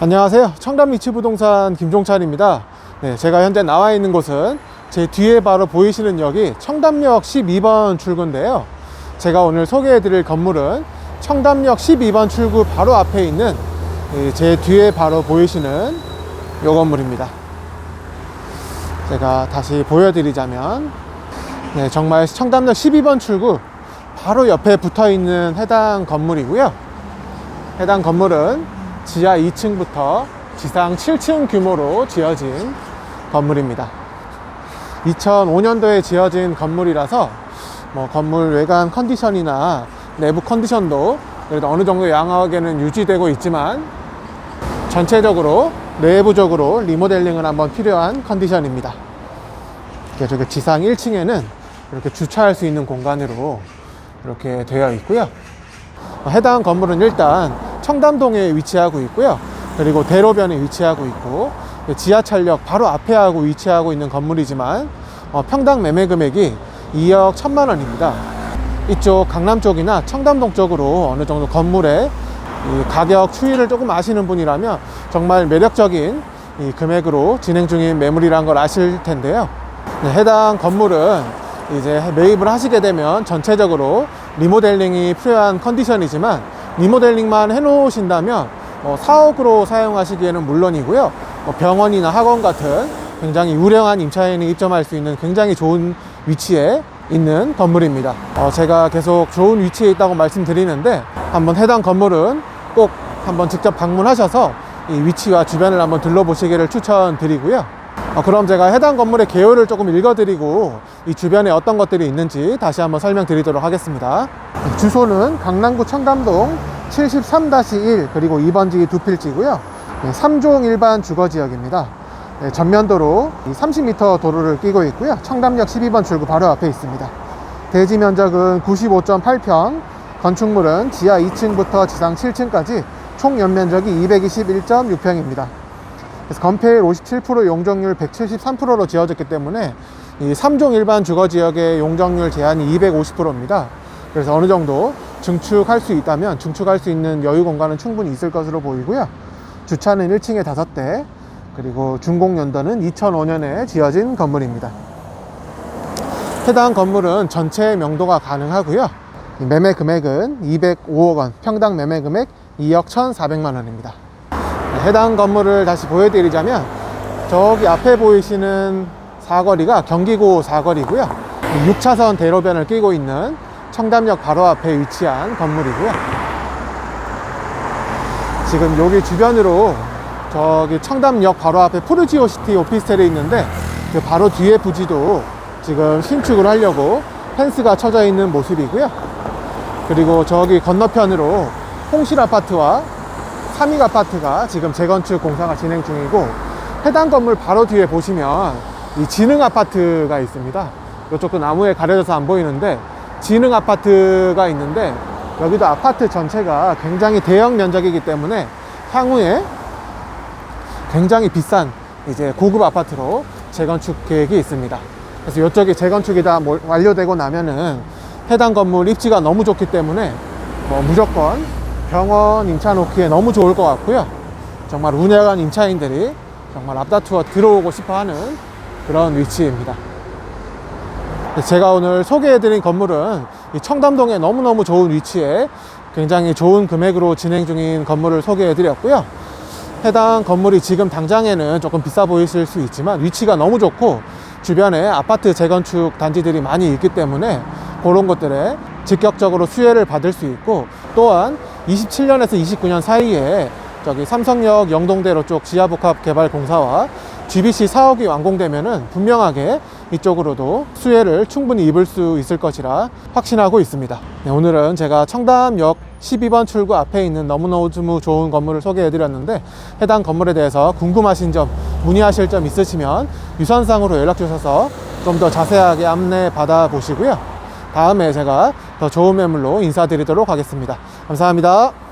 안녕하세요. 청담 리치부동산 김종찬입니다. 네, 제가 현재 나와 있는 곳은 제 뒤에 바로 보이시는 역이 청담역 12번 출구인데요. 제가 오늘 소개해 드릴 건물은 청담역 12번 출구 바로 앞에 있는 이제 뒤에 바로 보이시는 이 건물입니다. 제가 다시 보여드리자면 네, 정말 청담역 12번 출구 바로 옆에 붙어 있는 해당 건물이고요. 해당 건물은 지하 2층부터 지상 7층 규모로 지어진 건물입니다. 2005년도에 지어진 건물이라서 뭐 건물 외관 컨디션이나 내부 컨디션도 그래도 어느 정도 양호하게는 유지되고 있지만 전체적으로 내부적으로 리모델링은 한번 필요한 컨디션입니다. 이렇게 지상 1층에는 이렇게 주차할 수 있는 공간으로 이렇게 되어 있고요. 해당 건물은 일단 청담동에 위치하고 있고요. 그리고 대로변에 위치하고 있고 지하철역 바로 앞에 하고 위치하고 있는 건물이지만 어, 평당 매매 금액이 2억 1천만 원입니다. 이쪽 강남 쪽이나 청담동 쪽으로 어느 정도 건물의 이 가격 추이를 조금 아시는 분이라면 정말 매력적인 이 금액으로 진행 중인 매물이란 걸 아실 텐데요. 네, 해당 건물은 이제 매입을 하시게 되면 전체적으로 리모델링이 필요한 컨디션이지만 리모델링만 해놓으신다면 뭐 사옥으로 사용하시기에는 물론이고요. 뭐 병원이나 학원 같은 굉장히 유량한 임차인이 입점할 수 있는 굉장히 좋은 위치에 있는 건물입니다. 어, 제가 계속 좋은 위치에 있다고 말씀드리는데 한번 해당 건물은 꼭 한번 직접 방문하셔서 이 위치와 주변을 한번 둘러보시기를 추천드리고요. 어, 그럼 제가 해당 건물의 개요를 조금 읽어드리고 이 주변에 어떤 것들이 있는지 다시 한번 설명드리도록 하겠습니다. 주소는 강남구 청담동 73-1 그리고 2번지기 두 필지고요. 3종 일반 주거지역입니다. 네, 전면도로 30m 도로를 끼고 있고요. 청담역 12번 출구 바로 앞에 있습니다. 대지 면적은 95.8평, 건축물은 지하 2층부터 지상 7층까지 총 연면적이 221.6평입니다. 그래서 건폐율 57% 용적률 173%로 지어졌기 때문에 이 3종 일반 주거 지역의 용적률 제한이 250%입니다. 그래서 어느 정도 증축할 수 있다면 증축할 수 있는 여유 공간은 충분히 있을 것으로 보이고요. 주차는 1층에 5대, 그리고 준공 연도는 2005년에 지어진 건물입니다. 해당 건물은 전체 명도가 가능하고요. 이 매매 금액은 205억 원, 평당 매매 금액 2억 1,400만 원입니다. 해당 건물을 다시 보여드리자면 저기 앞에 보이시는 사거리가 경기고 사거리고요. 6차선 대로변을 끼고 있는 청담역 바로 앞에 위치한 건물이고요. 지금 여기 주변으로 저기 청담역 바로 앞에 푸르지오 시티 오피스텔이 있는데 그 바로 뒤에 부지도 지금 신축을 하려고 펜스가 쳐져 있는 모습이고요. 그리고 저기 건너편으로 홍실 아파트와 삼익 아파트가 지금 재건축 공사가 진행 중이고 해당 건물 바로 뒤에 보시면 이 지능 아파트가 있습니다. 이쪽도 나무에 가려져서 안 보이는데 지능 아파트가 있는데 여기도 아파트 전체가 굉장히 대형 면적이기 때문에 향후에 굉장히 비싼 이제 고급 아파트로 재건축 계획이 있습니다. 그래서 이쪽이 재건축이 다 몰- 완료되고 나면은 해당 건물 입지가 너무 좋기 때문에 뭐 무조건 병원 임차 놓기에 너무 좋을 것 같고요. 정말 운영한 임차인들이 정말 앞다투어 들어오고 싶어 하는 그런 위치입니다. 제가 오늘 소개해드린 건물은 이 청담동에 너무너무 좋은 위치에 굉장히 좋은 금액으로 진행 중인 건물을 소개해드렸고요. 해당 건물이 지금 당장에는 조금 비싸 보이실 수 있지만 위치가 너무 좋고 주변에 아파트 재건축 단지들이 많이 있기 때문에 그런 것들에 직격적으로 수혜를 받을 수 있고 또한 27년에서 29년 사이에 저기 삼성역 영동대로 쪽 지하복합 개발 공사와 GBC 사업이 완공되면은 분명하게 이쪽으로도 수혜를 충분히 입을 수 있을 것이라 확신하고 있습니다. 네, 오늘은 제가 청담역 12번 출구 앞에 있는 너무너무 좋은 건물을 소개해 드렸는데 해당 건물에 대해서 궁금하신 점, 문의하실 점 있으시면 유선상으로 연락 주셔서 좀 더 자세하게 안내 받아 보시고요. 다음에 제가 더 좋은 매물로 인사드리도록 하겠습니다. 감사합니다.